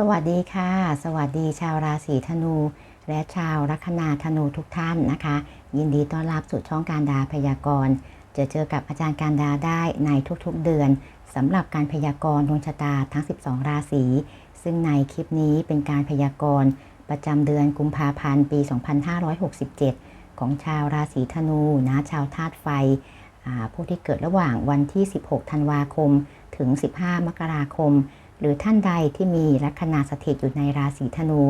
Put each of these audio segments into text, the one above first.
สวัสดีค่ะ สวัสดีชาวราศีธนู และชาวลัคนาธนูทุกท่านนะคะ ยินดีต้อนรับสู่ช่องการดาพยากรณ์จะเจอกับอาจารย์การดาได้ในทุกๆเดือนสำหรับการพยากรณ์ดวงชะตาทั้ง 12 ราศีซึ่งในคลิปนี้เป็นการพยากรณ์ประจำเดือนกุมภาพันธ์ปี 2567 ของชาวราศีธนูนะชาวธาตุไฟผู้ที่เกิดระหว่างวันที่ 16 ธันวาคม ถึง 15 มกราคม หรือท่านใดที่มีลัคนาสถิตอยู่ในราศีธนู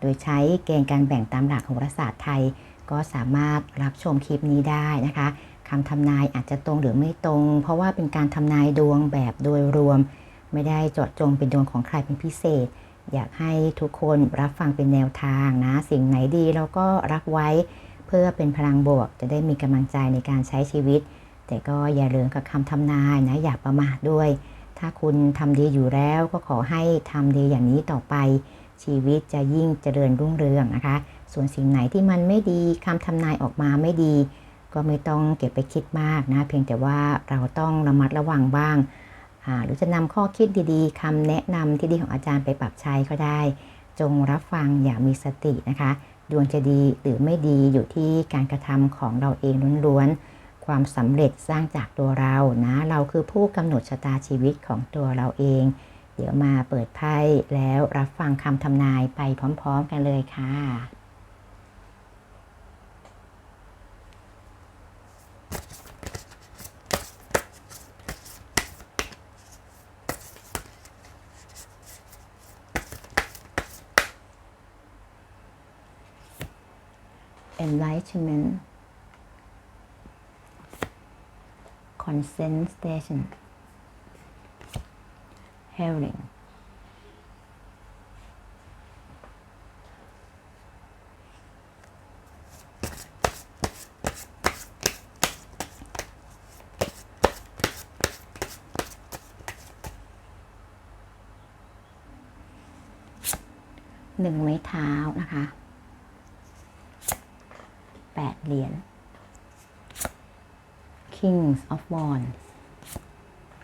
โดยใช้เกณฑ์การแบ่งตามหลักโหราศาสตร์ไทย ก็สามารถรับชมคลิปนี้ได้นะคะคำทำนายอาจจะตรงหรือไม่ตรง เพราะว่าเป็นการทำนายดวงแบบโดยรวม ไม่ได้เจาะจงเป็นดวงของใครเป็นพิเศษ อยากให้ทุกคนรับฟังเป็นแนวทางนะ สิ่งไหนดีเราก็รักไว้ เพื่อเป็นพลังบวก จะได้มีกำลังใจในการใช้ชีวิต แต่ก็อย่าลืมกับคำทำนายนะอย่าประมาทด้วย ถ้าคุณทำดีอยู่แล้วก็ขอให้ทำดีอย่างนี้ต่อไป ชีวิตจะยิ่งเจริญรุ่งเรืองนะคะ ส่วนสิ่งไหนที่มันไม่ดีคำทำนายออกมาไม่ดี ก็ไม่ต้องเก็บไปคิดมากนะ เพียงแต่ว่าเราต้องระมัดระวังบ้างอาหรือจะนำข้อคิดดีๆคำแนะนำที่ดีของอาจารย์ไปปรับใช้ก็ได้ จงรับฟังอย่างมีสตินะคะ ดวงจะดีหรือไม่ดีอยู่ที่การกระทำของเราเองล้วนๆ ความสำเร็จสร้างจากตัวเรานะ เราคือผู้กำหนดชะตาชีวิตของตัวเราเอง เดี๋ยวมาเปิดไพ่แล้วรับฟังคำทำนายไปพร้อมๆกันเลยค่ะ enlightenment concentration healing หนึ่งไม้เท้านะคะแปดเหรียญ Kings of Wands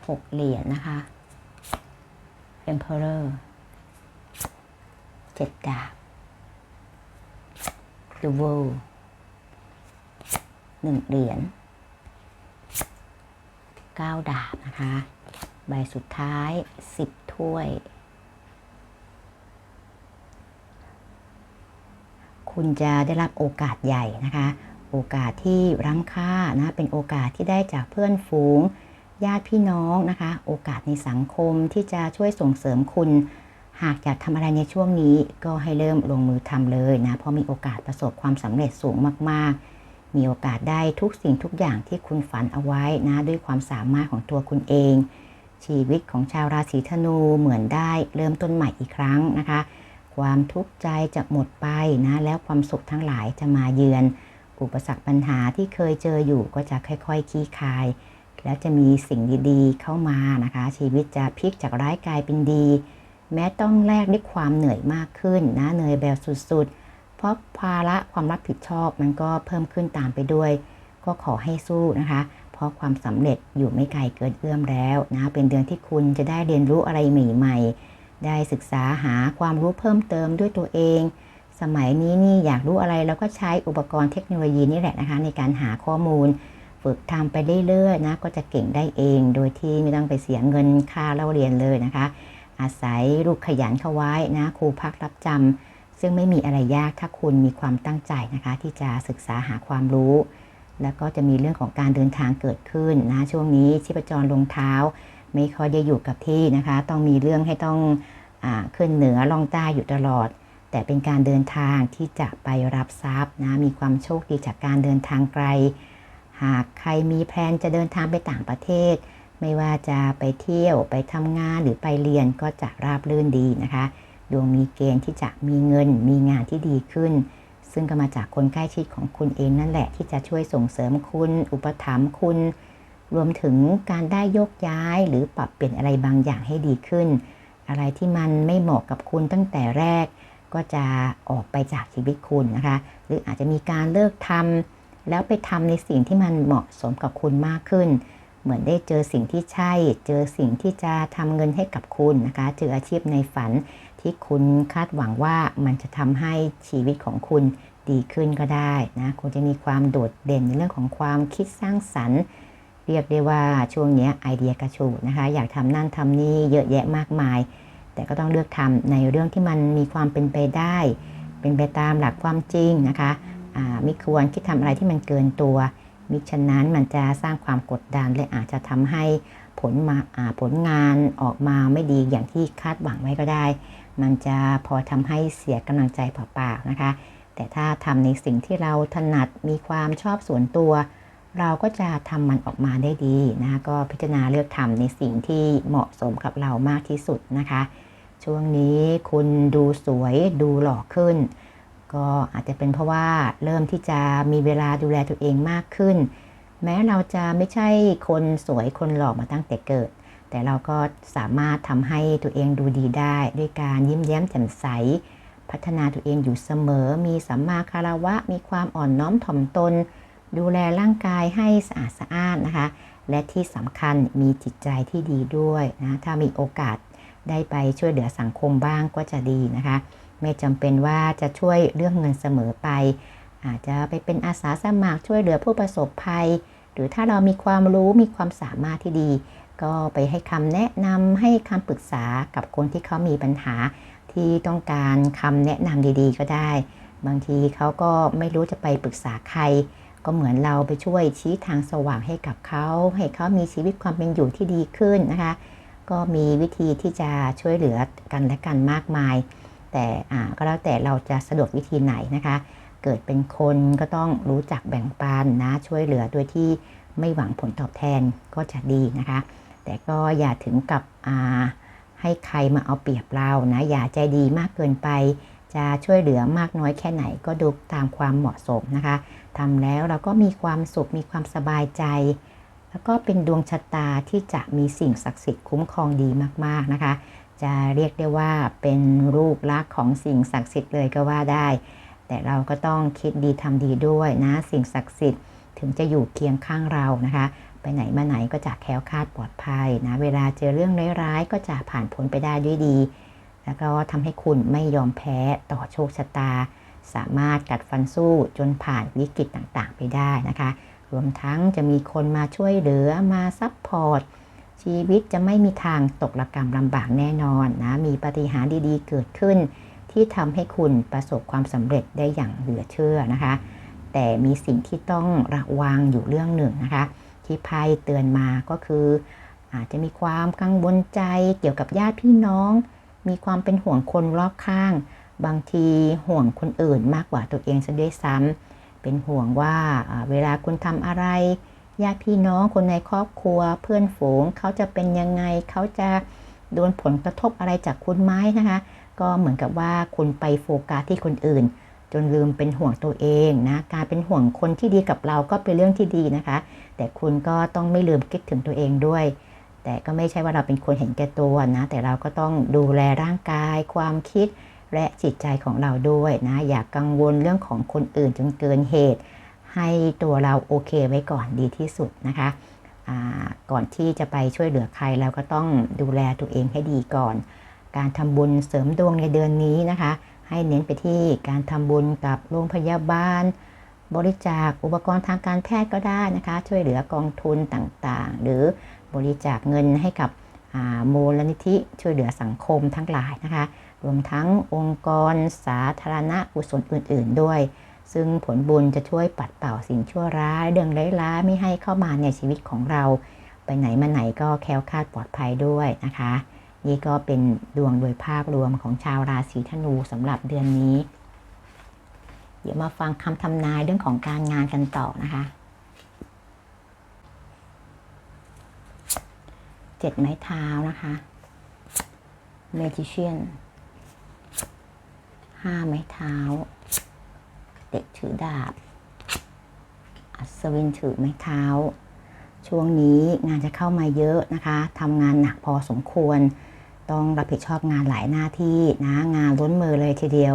หกเหรียญนะคะ Emperor เจ็ดดาบ The World หนึ่งเหรียญเก้าดาบนะคะ ใบสุดท้ายสิบถ้วย คุณจะได้รับโอกาสใหญ่นะคะ โอกาสที่รั้งค่านะเป็นโอกาสที่ได้จากเพื่อนฝูง ญาติพี่น้องนะคะ โอกาสในสังคมที่จะช่วยส่งเสริมคุณ หากอยากทำอะไรในช่วงนี้ก็ให้เริ่มลงมือทำเลยนะเพราะมีโอกาสประสบความสำเร็จสูงมากๆ มีโอกาสได้ทุกสิ่งทุกอย่างที่คุณฝันเอาไว้นะด้วยความสามารถของตัวคุณเอง ชีวิตของชาวราศีธนูเหมือนได้เริ่มต้นใหม่อีกครั้งนะคะ ความทุกข์ใจจะหมดไปนะแล้วความสุขทั้งหลายจะมาเยือน อุปสรรคปัญหาที่เคยเจออยู่ก็จะค่อยๆคลี่คลาย แล้วจะมีสิ่งดีๆ เข้ามานะคะ ชีวิตจะพลิกจากร้ายกลายเป็นดี แม้ต้องแลกด้วยความเหนื่อยมากขึ้นนะเหนื่อยแบบสุดๆ เพราะภาระความรับผิดชอบมันก็เพิ่มขึ้นตามไปด้วย ก็ขอให้สู้นะคะ เพราะความสำเร็จอยู่ไม่ไกลเกินเอื้อมแล้วนะเป็นเดือนที่คุณจะได้เรียนรู้อะไรใหม่ ๆ ได้ศึกษาหาความรู้เพิ่มเติมด้วยตัวเอง สมัยนี้นี่อยากรู้อะไรเราก็ใช้อุปกรณ์เทคโนโลยีนี่แหละนะคะ ในการหาข้อมูล ฝึกทำไปเรื่อยๆนะก็จะเก่งได้เอง โดยที่ไม่ต้องไปเสียเงินค่าเล่าเรียนเลยนะคะ อาศัยลูกขยันเข้าไว้นะครูพักรับจำซึ่งไม่มีอะไรยากถ้าคุณมีความตั้งใจนะคะ ที่จะศึกษาหาความรู้ แล้วก็จะมีเรื่องของการเดินทางเกิดขึ้นนะช่วงนี้ชีพจรลงเท้า ไม่ค่อยได้อยู่กับที่นะคะ ต้องมีเรื่องให้ต้องอขึ้นเหนือล่องใต้อยู่ตลอด แต่เป็นการเดินทางที่จะไปรับทรัพย์นะมีความโชคดีจากการเดินทางไกล หากใครมีแพลนจะเดินทางไปต่างประเทศ ไม่ว่าจะไปเที่ยวไปทำงานหรือไปเรียนก็จะราบรื่นดีนะคะ ดวงมีเกณฑ์ที่จะมีเงินมีงานที่ดีขึ้น ซึ่งก็มาจากคนใกล้ชิดของคุณเองนั่นแหละ ที่จะช่วยส่งเสริมคุณ อุปถัมภ์คุณ รวมถึงการได้ยกย้ายหรือปรับเปลี่ยนอะไรบางอย่างให้ดีขึ้น อะไรที่มันไม่เหมาะกับคุณตั้งแต่แรก ก็จะออกไปจากชีวิตคุณนะคะ หรืออาจจะมีการเลิกทำแล้วไปทำในสิ่งที่มันเหมาะสมกับคุณมากขึ้น เหมือนได้เจอสิ่งที่ใช่ เจอสิ่งที่จะทำเงินให้กับคุณนะคะเจออาชีพในฝันที่คุณคาดหวังว่ามันจะทำให้ชีวิตของคุณดีขึ้นก็ได้นะคุณจะมีความโดดเด่นในเรื่องของความคิดสร้างสรรค์ เรียกได้ว่าช่วงนี้ไอเดียกระชูดนะคะ อยากทำนั่นทำนี่เยอะแยะมากมาย แต่ก็ต้องเลือกทำในเรื่องที่มันมีความเป็นไปได้ เป็นไปตามหลักความจริงนะคะไม่ควรคิดทำอะไรที่มันเกินตัว มิฉะนั้นมันจะสร้างความกดดันและอาจจะทำให้ผลมาผลงานออกมาไม่ดีอย่างที่คาดหวังไว้ก็ได้ มันจะพอทำให้เสียกำลังใจเปล่าๆนะคะ แต่ถ้าทำในสิ่งที่เราถนัดมีความชอบส่วนตัว เราก็จะทำมันออกมาได้ดีนะก็พิจารณาเลือกทำในสิ่งที่เหมาะสมกับเรามากที่สุดนะคะ ช่วงนี้คุณดูสวยดูหล่อขึ้น ก็อาจจะเป็นเพราะว่าเริ่มที่จะมีเวลาดูแลตัวเองมากขึ้น แม้เราจะไม่ใช่คนสวยคนหล่อมาตั้งแต่เกิด แต่เราก็สามารถทำให้ตัวเองดูดีได้ ด้วยการยิ้มแย้มแจ่มใส พัฒนาตัวเองอยู่เสมอ มีสัมมาคารวะ มีความอ่อนน้อมถ่อมตน ดูแลร่างกายให้สะอาดสะอ้านนะคะ และที่สำคัญมีจิตใจที่ดีด้วยนะถ้ามีโอกาส ได้ไปช่วยเหลือสังคมบ้างก็จะดีนะคะ ไม่จำเป็นว่าจะช่วยเรื่องเงินเสมอไป อาจจะไปเป็นอาสาสมัครช่วยเหลือผู้ประสบภัย หรือถ้าเรามีความรู้มีความสามารถที่ดี ก็ไปให้คำแนะนำให้คำปรึกษากับคนที่เขามีปัญหาที่ต้องการคำแนะนำดีๆ ก็ได้ บางทีเขาก็ไม่รู้จะไปปรึกษาใคร ก็เหมือนเราไปช่วยชี้ทางสว่างให้กับเขาให้เขามีชีวิตความเป็นอยู่ที่ดีขึ้นนะคะ ก็มีวิธีที่จะช่วยเหลือกันและกันมากมาย แต่ก็แล้วแต่เราจะสะดวกวิธีไหนนะคะ เกิดเป็นคนก็ต้องรู้จักแบ่งปันนะช่วยเหลือโดยที่ไม่หวังผลตอบแทนก็จะดีนะคะ แต่ก็อย่าถึงกับให้ใครมาเอาเปรียบเรานะอย่าใจดีมากเกินไป จะช่วยเหลือมากน้อยแค่ไหนก็ดูตามความเหมาะสมนะคะทำแล้วเราก็มีความสุขมีความสบายใจ แล้วก็เป็นดวงชะตาที่จะมีสิ่งศักดิ์สิทธิ์คุ้มครองดีมากๆนะคะ จะเรียกได้ว่าเป็นรูปลักษณ์ของสิ่งศักดิ์สิทธิ์เลยก็ว่าได้ แต่เราก็ต้องคิดดีทำดีด้วยนะ สิ่งศักดิ์สิทธิ์ถึงจะอยู่เคียงข้างเรานะคะ ไปไหนมาไหนก็จะแคล้วคลาดปลอดภัยนะ เวลาเจอเรื่องร้ายๆ ก็จะผ่านพ้นไปได้ด้วยดี แล้วก็ทำให้คุณไม่ยอมแพ้ต่อโชคชะตา สามารถกัดฟันสู้จนผ่านวิกฤตต่างๆ ไปได้นะคะ รวมทั้งจะมีคนมาช่วยเหลือมาซัพพอร์ตชีวิตจะไม่มีทางตกระกรรมลำบากแน่นอนนะมีปฏิหารย์ดีๆ เกิดขึ้น ที่ทำให้คุณประสบความสำเร็จได้อย่างเหลือเชื่อนะคะ แต่มีสิ่งที่ต้องระวังอยู่เรื่องหนึ่งนะคะ ที่ไพ่เตือนมาก็คือ อาจจะมีความกังวลใจเกี่ยวกับญาติพี่น้อง มีความเป็นห่วงคนรอบข้าง บางทีห่วงคนอื่นมากกว่าตัวเองซะด้วยซ้ำ เป็นห่วงว่าเวลาคุณทำอะไรญาติพี่น้องคนในครอบครัว เพื่อนฝูงเขาจะเป็นยังไงเขาจะโดนผลกระทบอะไรจากคุณไหมนะคะ ก็เหมือนกับว่าคุณไปโฟกัสที่คนอื่น จนลืมเป็นห่วงตัวเองนะการเป็นห่วงคนที่ดีกับเราก็เป็นเรื่องที่ดีนะคะ แต่คุณก็ต้องไม่ลืมคิดถึงตัวเองด้วย แต่ก็ไม่ใช่ว่าเราเป็นคนเห็นแก่ตัวนะแต่เราก็ต้องดูแลร่างกาย ความคิด และจิตใจของเราด้วยนะอย่ากกังวลเรื่องของคนอื่นจนเกินเหตุ ให้ตัวเราโอเคไว้ก่อนดีที่สุดนะคะก่อนที่จะไปช่วยเหลือใครเราก็ต้องดูแลตัวเองให้ดีก่อน การทำบุญเสริมดวงในเดือนนี้นะคะ ให้เน้นไปที่การทำบุญกับโรงพยาบาล บริจาคอุปกรณ์ทางการแพทย์ก็ได้นะคะ ช่วยเหลือกองทุนต่างๆ หรือบริจาคเงินให้กับมูลนิธิช่วยเหลือสังคมทั้งหลายนะคะ รวมทั้งองค์กรสาธารณะกุศลอื่น ๆ ด้วย ซึ่งผลบุญจะช่วยปัดเป่าสิ่งชั่วร้าย เรื่องร้ายๆไม่ให้เข้ามาในชีวิตของเรา ไปไหนมาไหนก็แคล้วคลาดปลอดภัยด้วยนะคะ นี่ก็เป็นดวงโดยภาพรวมของชาวราศีธนูสำหรับเดือนนี้ เดี๋ยวมาฟังคำทำนายเรื่องของการงานกันต่อนะคะเจ็ดไม้เท้านะคะ Magician ห้าไม้เท้า เด็กถือดาบ อัศวินถือไม้เท้า ช่วงนี้งานจะเข้ามาเยอะนะคะทำงานหนักพอสมควร ต้องรับผิดชอบงานหลายหน้าที่นะงานล้นมือเลยทีเดียว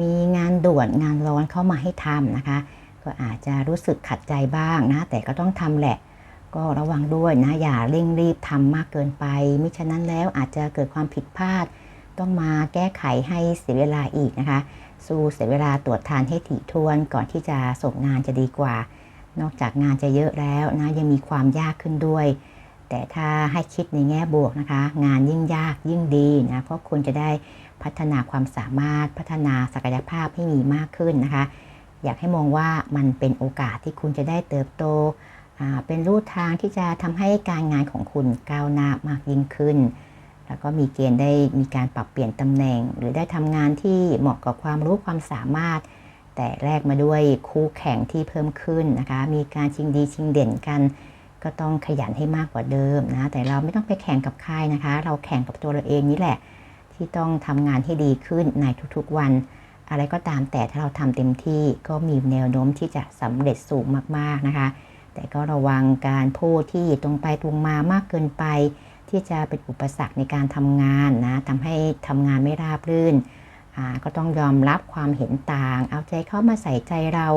มีงานด่วนงานร้อนเข้ามาให้ทำนะคะ ก็อาจจะรู้สึกขัดใจบ้างนะ แต่ก็ต้องทำแหละก็ระวังด้วยนะ อย่าเร่งรีบทำมากเกินไป มิฉะนั้นแล้วอาจจะเกิดความผิดพลาด ต้องมาแก้ไขให้เสียเวลาอีกนะคะ สู้เสียเวลาตรวจทานให้ถี่ถ้วนก่อนที่จะส่งงานจะดีกว่า นอกจากงานจะเยอะแล้วนะยังมีความยากขึ้นด้วย แต่ถ้าให้คิดในแง่บวกนะคะ งานยิ่งยากยิ่งดีนะเพราะคุณจะได้พัฒนาความสามารถพัฒนาศักยภาพให้มีมากขึ้นนะคะ อยากให้มองว่ามันเป็นโอกาสที่คุณจะได้เติบโตเป็นรูทางที่จะทำให้การงานของคุณก้าวหน้ามากยิ่งขึ้น แล้วก็มีเกณฑ์ได้มีการปรับเปลี่ยนตำแหน่ง หรือได้ทำงานที่เหมาะกับความรู้ความสามารถ แต่แลกมาด้วยคู่แข่งที่เพิ่มขึ้นนะคะ มีการชิงดีชิงเด่นกัน ก็ต้องขยันให้มากกว่าเดิมนะ แต่เราไม่ต้องไปแข่งกับใครนะคะ เราแข่งกับตัวเราเองนี่แหละ ที่ต้องทำงานให้ดีขึ้นในทุกๆวัน อะไรก็ตามแต่ถ้าเราทำเต็มที่ก็มีแนวโน้มที่จะสำเร็จสูงมากๆนะคะ แต่ก็ระวังการพูดที่ตรงไปตรงมามากเกินไป ที่จะเป็นอุปสรรคในการทำงานนะทำให้ทำงานไม่ราบรื่น ก็ต้องยอมรับความเห็นต่าง เอาใจเข้ามาใส่ใจเรา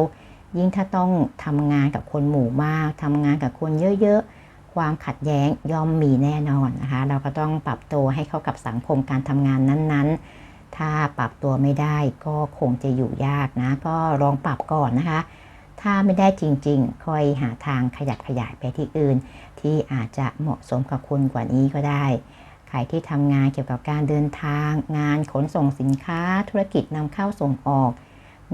ยิ่งถ้าต้องทำงานกับคนหมู่มากทำงานกับคนเยอะๆ ความขัดแย้งย่อมมีแน่นอนนะคะ เราก็ต้องปรับตัวให้เข้ากับสังคมการทำงานนั้นๆ ถ้าปรับตัวไม่ได้ก็คงจะอยู่ยากนะ ก็ลองปรับก่อนนะคะ ถ้าไม่ได้จริง ๆ ค่อยหาทางขยับขยายไปที่อื่น ที่อาจจะเหมาะสมกับคุณกว่านี้ก็ได้ ใครที่ทำงานเกี่ยวกับการเดินทาง งานขนส่งสินค้า ธุรกิจนำเข้าส่งออก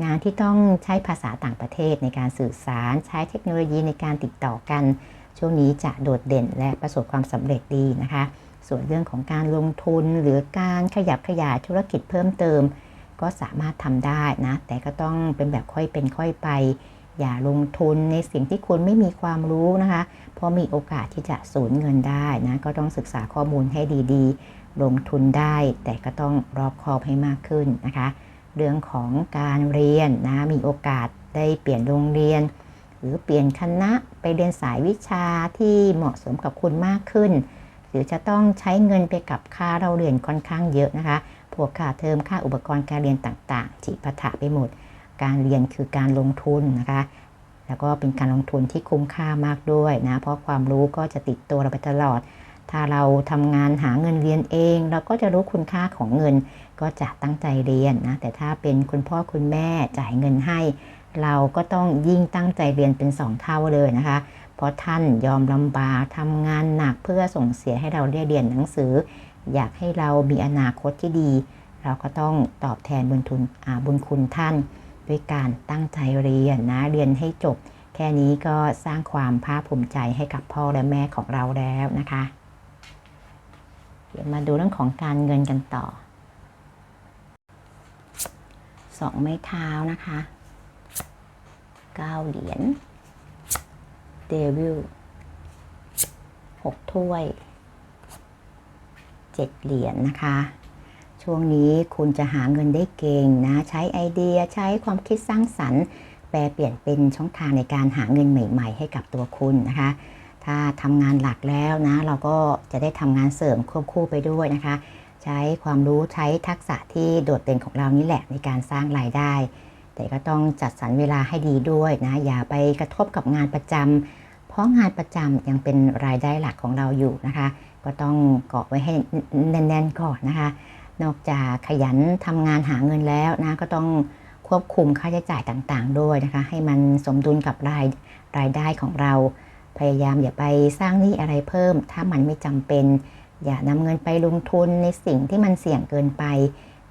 งานที่ต้องใช้ภาษาต่างประเทศในการสื่อสาร ใช้เทคโนโลยีในการติดต่อกัน ช่วงนี้จะโดดเด่นและประสบความสำเร็จดีนะคะ ส่วนเรื่องของการลงทุนหรือการขยับขยายธุรกิจเพิ่มเติม ก็สามารถทำได้นะ แต่ก็ต้องเป็นแบบค่อยเป็นค่อยไป อย่าลงทุนในสิ่งที่คุณไม่มีความรู้นะคะ เพราะมีโอกาสที่จะสูญเงินได้นะ ก็ต้องศึกษาข้อมูลให้ดีๆ ลงทุนได้ แต่ก็ต้องรอบคอบให้มากขึ้นนะคะ เรื่องของการเรียนนะ มีโอกาสได้เปลี่ยนโรงเรียน หรือเปลี่ยนคณะไปเรียนสายวิชาที่เหมาะสมกับคุณมากขึ้น หรือจะต้องใช้เงินไปกับค่าเราเรียนค่อนข้างเยอะนะคะ พวกค่าเทอมค่าอุปกรณ์การเรียนต่างๆจิปะถะไปหมด การเรียนคือการลงทุนนะคะ แล้วก็เป็นการลงทุนที่คุ้มค่ามากด้วยนะ เพราะความรู้ก็จะติดตัวเราไปตลอด ถ้าเราทำงานหาเงินเรียนเอง เราก็จะรู้คุณค่าของเงิน ก็จะตั้งใจเรียนนะ แต่ถ้าเป็นคุณพ่อคุณแม่จ่ายเงินให้ เราก็ต้องยิ่งตั้งใจเรียนเป็นสองเท่าเลยนะคะ เพราะท่านยอมลำบากทำงานหนักเพื่อส่งเสียให้เราได้เรียนหนังสือ อยากให้เรามีอนาคตที่ดี เราก็ต้องตอบแทนบุญทุนบุญคุณท่าน ด้วยการตั้งใจเรียนนะ เรียนให้จบ แค่นี้ก็สร้างความภาคภูมิใจให้กับพ่อและแม่ของเราแล้วนะคะ เดี๋ยวมาดูเรื่องของการเงินกันต่อสองไม้เท้านะคะเก้าเหรียญเดวิลหกถ้วยเจ็ดเหรียญนะคะ ช่วงนี้คุณจะหาเงินได้เก่งนะ ใช้ไอเดียใช้ความคิดสร้างสรรค์ แปลเปลี่ยนเป็นช่องทางในการหาเงินใหม่ ๆ ให้กับตัวคุณนะคะ ถ้าทำงานหลักแล้วนะ เราก็จะได้ทำงานเสริมควบคู่ไปด้วยนะคะ ใช้ความรู้ใช้ทักษะที่โดดเด่นของเรานี่แหละในการสร้างรายได้ แต่ก็ต้องจัดสรรเวลาให้ดีด้วยนะ อย่าไปกระทบกับงานประจำเพราะงานประจำยังเป็นรายได้หลักของเราอยู่นะคะ ก็ต้องเกาะไว้ให้แน่นๆก่อนนะคะ นอกจากขยันทำงานหาเงินแล้วนะก็ต้องควบคุมค่าใช้จ่ายต่างๆ ด้วยนะคะ ให้มันสมดุลกับรายรายได้ของเรา พยายามอย่าไปสร้างหนี้อะไรเพิ่ม ถ้ามันไม่จำเป็น อย่านำเงินไปลงทุนในสิ่งที่มันเสี่ยงเกินไป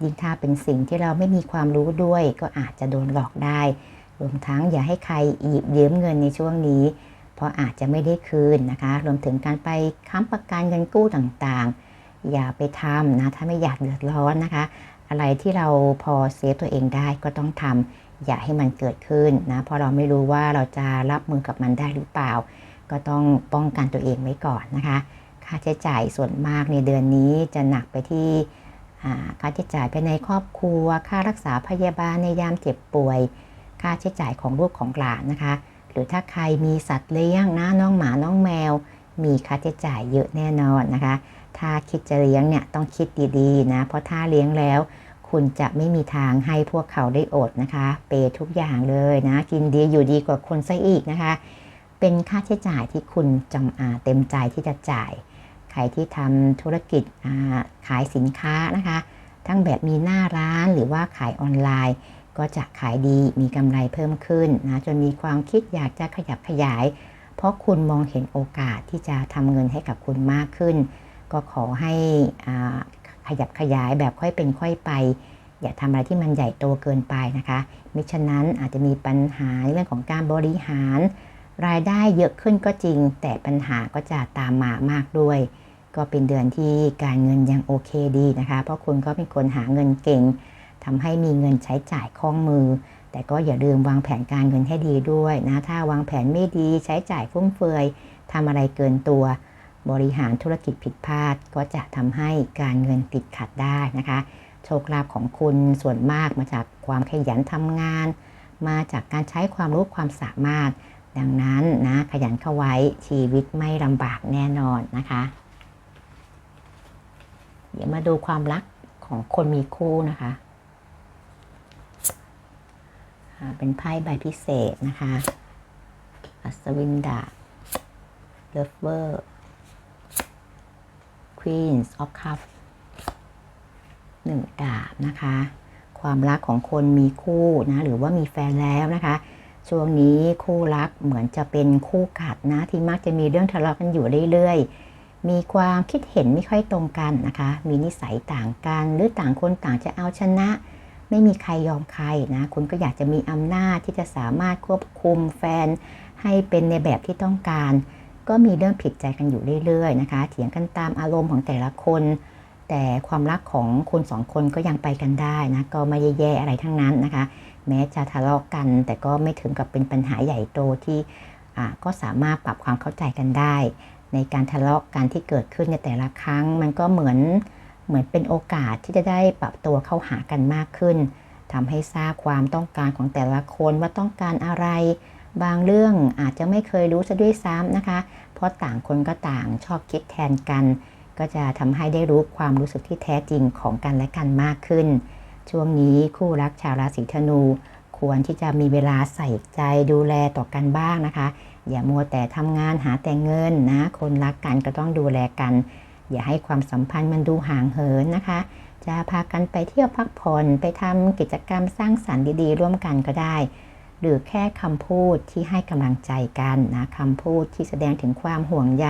ยิ่งถ้าเป็นสิ่งที่เราไม่มีความรู้ด้วย ก็อาจจะโดนหลอกได้ รวมทั้งอย่าให้ใครอีบยืมเงินในช่วงนี้ เพราะอาจจะไม่ได้คืนนะคะ รวมถึงการไปค้ำประกันเงินกู้ต่างๆ อย่าไปทำนะ ถ้าไม่อยากเดือดร้อนนะคะ อะไรที่เราพอเซฟตัวเองได้ก็ต้องทำอย่าให้มันเกิดขึ้นนะ เพราะเราไม่รู้ว่าเราจะรับมือกับมันได้หรือเปล่า ก็ต้องป้องกันตัวเองไว้ก่อนนะคะ ค่าใช้จ่ายส่วนมากในเดือนนี้จะหนักไปที่ค่าใช้จ่ายภายในครอบครัว ค่ารักษาพยาบาลในยามเจ็บป่วย ค่าใช้จ่ายของลูกของหลานนะคะ หรือถ้าใครมีสัตว์เลี้ยงนะน้องหมาน้องแมว มีค่าใช้จ่ายเยอะแน่นอนนะคะ ถ้าคิดจะเลี้ยงเนี่ยต้องคิดดีๆนะ เพราะถ้าเลี้ยงแล้ว คุณจะไม่มีทางให้พวกเขาได้อดนะคะ เปทุกอย่างเลยนะ กินดีอยู่ดีกว่าคนซะอีกนะคะ เป็นค่าใช้จ่ายที่คุณจำอาเต็มใจที่จะจ่าย ใครที่ทำธุรกิจขายสินค้านะคะ ทั้งแบบมีหน้าร้านหรือว่าขายออนไลน์ก็จะขายดีมีกำไรเพิ่มขึ้นนะจนมีความคิดอยากจะขยับขยาย เพราะคุณมองเห็นโอกาสที่จะทำเงินให้กับคุณมากขึ้น ก็ขอให้ขยับขยายแบบค่อยเป็นค่อยไป อย่าทำอะไรที่มันใหญ่โตเกินไปนะคะมิฉะนั้นอาจจะมีปัญหาเรื่องของการบริหาร รายได้เยอะขึ้นก็จริง แต่ปัญหาก็จะตามมามากด้วย ก็เป็นเดือนที่การเงินยังโอเคดีนะคะ เพราะคุณก็เป็นคนหาเงินเก่งทำให้มีเงินใช้จ่ายคล่องมือ แต่ก็อย่าลืมวางแผนการเงินให้ดีด้วยนะถ้าวางแผนไม่ดีใช้จ่ายฟุ่มเฟือยทำอะไรเกินตัว บริหารธุรกิจผิดพลาด ก็จะทำให้การเงินติดขัดได้นะคะ โชคลาภของคุณส่วนมากมาจากความขยันทำงาน มาจากการใช้ความรู้ความสามารถ ดังนั้นนะขยันเข้าไว้ชีวิตไม่ลำบากแน่นอนนะคะ เดี๋ยวมาดูความรักของคนมีคู่นะคะ เป็นไพ่ใบพิเศษนะคะ อัศวินดาเลฟเวอร์ Queens of Cups หนึ่งดาบนะคะ ความรักของคนมีคู่นะ หรือว่ามีแฟนแล้วนะคะ ช่วงนี้คู่รักเหมือนจะเป็นคู่กัดนะ ที่มักจะมีเรื่องทะเลาะกันอยู่เรื่อยๆ มีความคิดเห็นไม่ค่อยตรงกันนะคะ มีนิสัยต่างกัน หรือต่างคนต่างจะเอาชนะ ไม่มีใครยอมใครนะ คุณก็อยากจะมีอำนาจที่จะสามารถควบคุมแฟนให้เป็นในแบบที่ต้องการ ก็มีเรื่องผิดใจกันอยู่เรื่อยๆนะคะ เถียงกันตามอารมณ์ของแต่ละคน แต่ความรักของคุณสองคนก็ยังไปกันได้นะก็ไม่แย่ๆอะไรทั้งนั้นนะคะ แม้จะทะเลาะกกัน แต่ก็ไม่ถึงกับเป็นปัญหาใหญ่โตที่ก็สามารถปรับความเข้าใจกันได้ ในการทะเลาะกันที่เกิดขึ้นในแต่ละครั้ง มันก็เหมือนเหมือนเป็นโอกาสที่จะได้ปรับตัวเข้าหากันมากขึ้นทำให้ทราบความต้องการของแต่ละคนว่าต้องการอะไร บางเรื่องอาจจะไม่เคยรู้ซะด้วยซ้ำนะคะ เพราะต่างคนก็ต่างชอบคิดแทนกัน ก็จะทำให้ได้รู้ความรู้สึกที่แท้จริงของกันและกันมากขึ้น ช่วงนี้คู่รักชาวราศีธนู ควรที่จะมีเวลาใส่ใจดูแลต่อกันบ้างนะคะ อย่ามัวแต่ทำงานหาแต่เงินนะ คนรักกันก็ต้องดูแลกัน อย่าให้ความสัมพันธ์มันดูห่างเหินนะคะ จะพากันไปเที่ยวพักผ่อนไปทำกิจกรรมสร้างสรรค์ดีๆ ร่วมกันก็ได้ หรือแค่คำพูดที่ให้กำลังใจกันนะคำพูดที่แสดงถึงความห่วงใย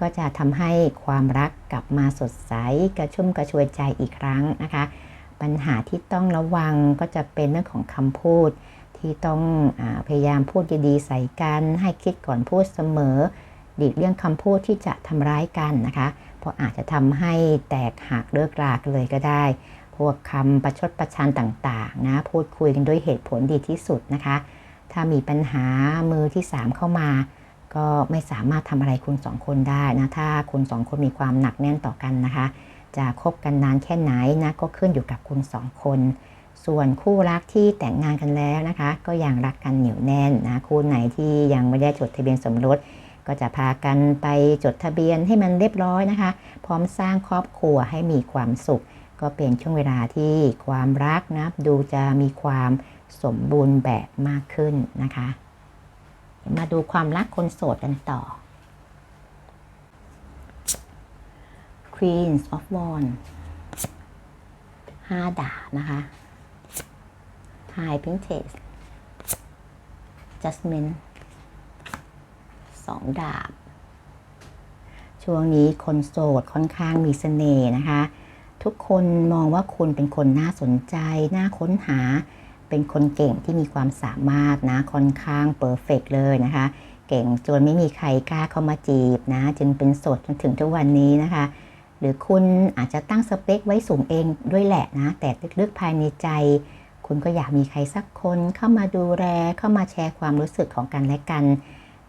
ก็จะทำให้ความรักกลับมาสดใสกระชุ่มกระชวยใจอีกครั้งนะคะ ปัญหาที่ต้องระวังก็จะเป็นเรื่องของคำพูด ที่ต้องอพยายามพูดดีๆใส่กัน ให้คิดก่อนพูดเสมอหลีกเลี่ยงคำพูดที่จะทำร้ายกันนะคะ เพราะอาจจะทำให้แตกหักเลิกรากันเลยก็ได้ พวกคำประชดประชันต่างๆนะพูดคุยกันด้วยเหตุผลดีที่สุดนะคะ ถ้ามีปัญหามือที่ 3 เข้ามา ก็ไม่สามารถทำอะไรคุณสองคนได้นะถ้าคุณสองคนมีความหนักแน่นต่อกันนะคะ จะคบกันนานแค่ไหนนะก็ขึ้นอยู่กับคุณสองคนส่วนคู่รักที่แต่งงานกันแล้วนะคะ ก็ยังรักกันเหนียวแน่นนะคู่ไหนที่ยังไม่ได้จดทะเบียนสมรส ก็จะพากันไปจดทะเบียนให้มันเรียบร้อยนะคะ พร้อมสร้างครอบครัวให้มีความสุข ก็เป็นช่วงเวลาที่ความรักนะดูจะมีความสมบูรณ์แบบมากขึ้นนะคะ มาดูความรักคนโสดกันต่อ Queens of Wands ห้าดาบนะคะ High Princess Jasmine สองดาบ ช่วงนี้คนโสดค่อนข้างมีเสน่ห์นะคะ ทุกคนมองว่าคุณเป็นคนน่าสนใจ น่าค้นหา เป็นคนเก่งที่มีความสามารถนะค่อนข้างเปอร์เฟกเลยนะคะ เก่งจนไม่มีใครกล้าเข้ามาจีบนะจึงเป็นโสดจนถึงทุกวันนี้นะคะ หรือคุณอาจจะตั้งสเปคไว้สูงเองด้วยแหละนะ แต่ลึกๆภายในใจ คุณก็อยากมีใครสักคนเข้ามาดูแลเข้ามาแชร์ความรู้สึกของกันและกัน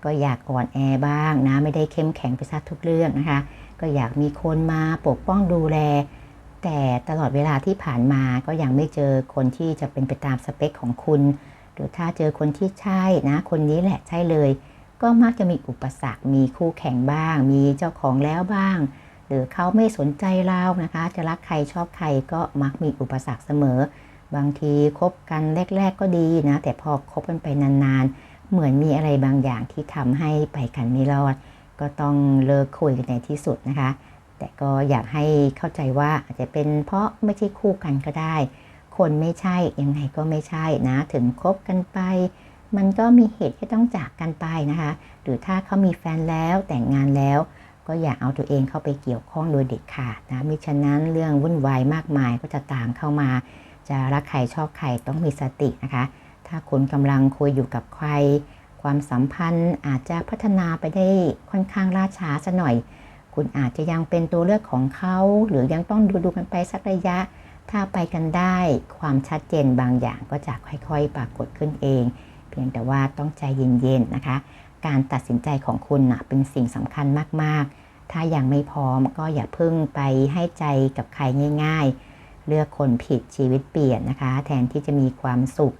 ก็อยากอ่อนแอบ้างนะ ไม่ได้เข้มแข็งไปซะทุกเรื่องนะคะ ก็อยากมีคนมาปกป้องดูแล แต่ตลอดเวลาที่ผ่านมาก็ยังไม่เจอคนที่จะเป็นไปตามสเปคของคุณ หรือถ้าเจอคนที่ใช่นะ คนนี้แหละใช่เลย ก็มักจะมีอุปสรรค มีคู่แข่งบ้าง มีเจ้าของแล้วบ้าง หรือเขาไม่สนใจเรานะคะ จะรักใครชอบใครก็มักมีอุปสรรคเสมอ บางทีคบกันแรก ๆ ก็ดีนะ แต่พอคบกันไปนานๆ เหมือนมีอะไรบางอย่างที่ทำให้ไปกันไม่รอด ก็ต้องเลิกคุยกันในที่สุดนะคะ แต่ก็อยากให้เข้าใจว่าอาจจะเป็นเพราะไม่ใช่คู่กันก็ได้ คนไม่ใช่ยังไงก็ไม่ใช่นะ ถึงคบกันไป มันก็มีเหตุที่ต้องจากกันไปนะคะ หรือถ้าเขามีแฟนแล้วแต่งงานแล้ว ก็อย่าเอาตัวเองเข้าไปเกี่ยวข้องโดยเด็ดขาดนะมิฉะนั้นเรื่องวุ่นวายมากมายก็จะตามเข้ามา จะรักใครชอบใครต้องมีสตินะคะ ถ้าคุณกำลังคุยอยู่กับใคร ความสัมพันธ์อาจจะพัฒนาไปได้ค่อนข้างล่าช้าซะหน่อย คุณอาจจะยังเป็นตัวเลือกของเขา หรือยังต้องดูดูกันไปสักระยะ ถ้าไปกันได้ความชัดเจนบางอย่างก็จะค่อยๆ ปรากฏขึ้นเอง เพียงแต่ว่าต้องใจเย็นๆนะคะ การตัดสินใจของคุณนะเป็นสิ่งสำคัญมากๆ ถ้ายังไม่พร้อมก็อย่าเพิ่งไปให้ใจกับใครง่าย ๆ เลือกคนผิดชีวิตเปลี่ยนนะคะ แทนที่จะมีความสุข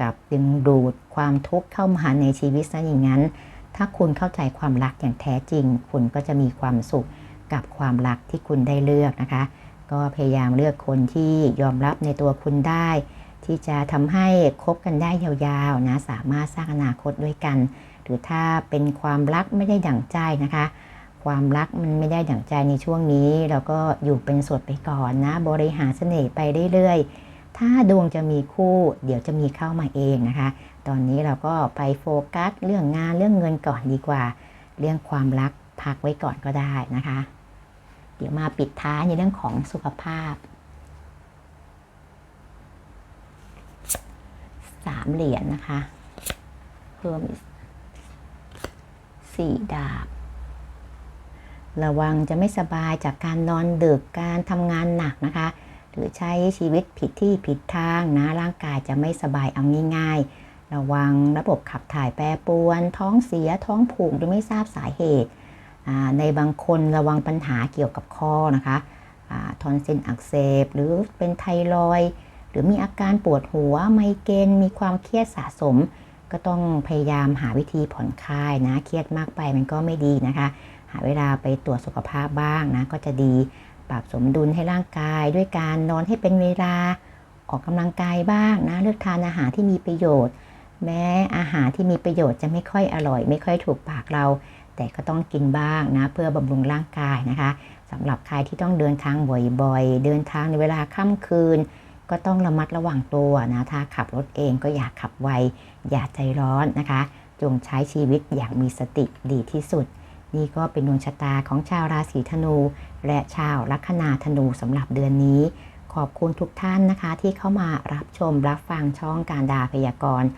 กับดึงดูดความทุกข์เข้ามาในชีวิตซะอย่างนั้น ถ้าคุณเข้าใจความรักอย่างแท้จริง คุณก็จะมีความสุขกับความรักที่คุณได้เลือกนะคะ ก็พยายามเลือกคนที่ยอมรับในตัวคุณได้ ที่จะทำให้คบกันได้ยาวๆนะสามารถสร้างอนาคตด้วยกัน หรือถ้าเป็นความรักไม่ได้ดั่งใจนะคะ ความรักมันไม่ได้ดั่งใจในช่วงนี้เราก็อยู่เป็นโสดไปก่อนนะ บริหารเสน่ห์ไปเรื่อยๆถ้าดวงจะมีคู่ เดี๋ยวจะมีเข้ามาเองนะคะ ตอนนี้เราก็ไปโฟกัสเรื่องงานเรื่องเงินก่อนดีกว่า เรื่องความรักพักไว้ก่อนก็ได้นะคะ เดี๋ยวมาปิดท้ายในเรื่องของสุขภาพสามเหรียญนะคะเพิ่มสี่ดาบ ระวังจะไม่สบายจากการนอนดึกการทำงานหนักนะคะ หรือใช้ชีวิตผิดที่ผิดทางนะร่างกายจะไม่สบายเอาง่ายๆ ระวังระบบขับถ่ายแปรปรวน ท้องเสียท้องผูกโดยไม่ทราบสาเหตุ ในบางคนระวังปัญหาเกี่ยวกับข้อนะคะทอนซิลอักเสบ หรือเป็นไทรอยหรือมีอาการปวดหัวไมเกรนมีความเครียดสะสม ก็ต้องพยายามหาวิธีผ่อนคลายนะเครียดมากไปมันก็ไม่ดีนะคะ หาเวลาไปตรวจสุขภาพบ้างนะก็จะดีปรับสมดุลให้ร่างกาย ด้วยการนอนให้เป็นเวลาออกกำลังกายบ้างนะเลือกทานอาหารที่มีประโยชน์ แม้อาหารที่มีประโยชน์จะไม่ค่อยอร่อย ไม่ค่อยถูกปากเรา แต่ก็ต้องกินบ้างนะเพื่อบำรุงร่างกายนะคะสำหรับใครที่ต้องเดินทางบ่อยๆ เดินทางในเวลาค่ำคืน ก็ต้องระมัดระวังตัวนะถ้าขับรถเองก็อย่าขับไวอย่าใจร้อนนะคะ จงใช้ชีวิตอย่างมีสติดีที่สุด นี่ก็เป็นดวงชะตาของชาวราศีธนู และชาวลัคนาธนูสำหรับเดือนนี้ ขอบคุณทุกท่านนะคะที่เข้ามารับชมรับฟังช่องการดาพยากรณ์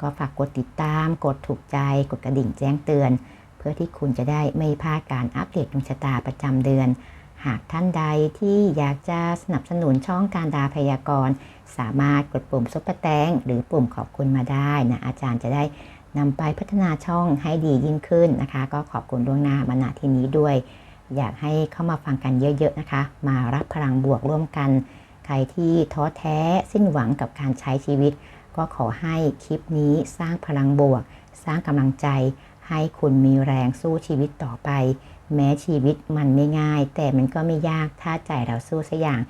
ก็ฝากกดติดตาม กดถูกใจ กดกระดิ่งแจ้งเตือน เพื่อที่คุณจะได้ไม่พลาดการอัปเดตดวงชะตาประจำเดือน หากท่านใดที่อยากจะสนับสนุนช่องการดาพยากรณ์ สามารถกดปุ่มซุปเปอร์แตงหรือปุ่มขอบคุณมาได้นะอาจารย์จะได้นำไปพัฒนาช่องให้ดียิ่งขึ้นนะคะ ก็ขอบคุณล่วงหน้ามาณที่นี้ด้วย อยากให้เข้ามาฟังกันเยอะๆนะคะ มารับพลังบวกร่วมกัน ใครที่ท้อแท้สิ้นหวังกับการใช้ชีวิต ก็ขอให้คลิปนี้สร้างพลังบวก สร้างกำลังใจ ให้คุณมีแรงสู้ชีวิตต่อไป แม้ชีวิตมันไม่ง่าย แต่มันก็ไม่ยากถ้าใจเราสู้สักอย่าง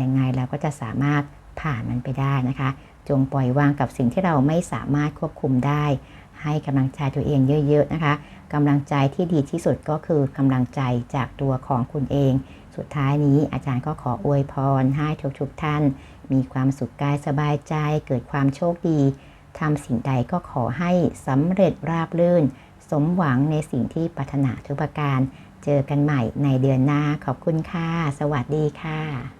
ยังไงเราก็จะสามารถผ่านมันไปได้นะคะ จงปล่อยวางกับสิ่งที่เราไม่สามารถควบคุมได้ ให้กำลังใจตัวเองเยอะ ๆ นะคะกำลังใจที่ดีที่สุดก็คือกำลังใจจากตัวของคุณเอง สุดท้ายนี้อาจารย์ก็ขออวยพรให้ทุกๆท่าน มีความสุขกายสบายใจ เกิดความโชคดีทำสิ่งใดก็ขอให้สำเร็จราบรื่น สมหวังในสิ่งที่ปรารถนาทุกประการ เจอกันใหม่ในเดือนหน้าขอบคุณค่ะ สวัสดีค่ะ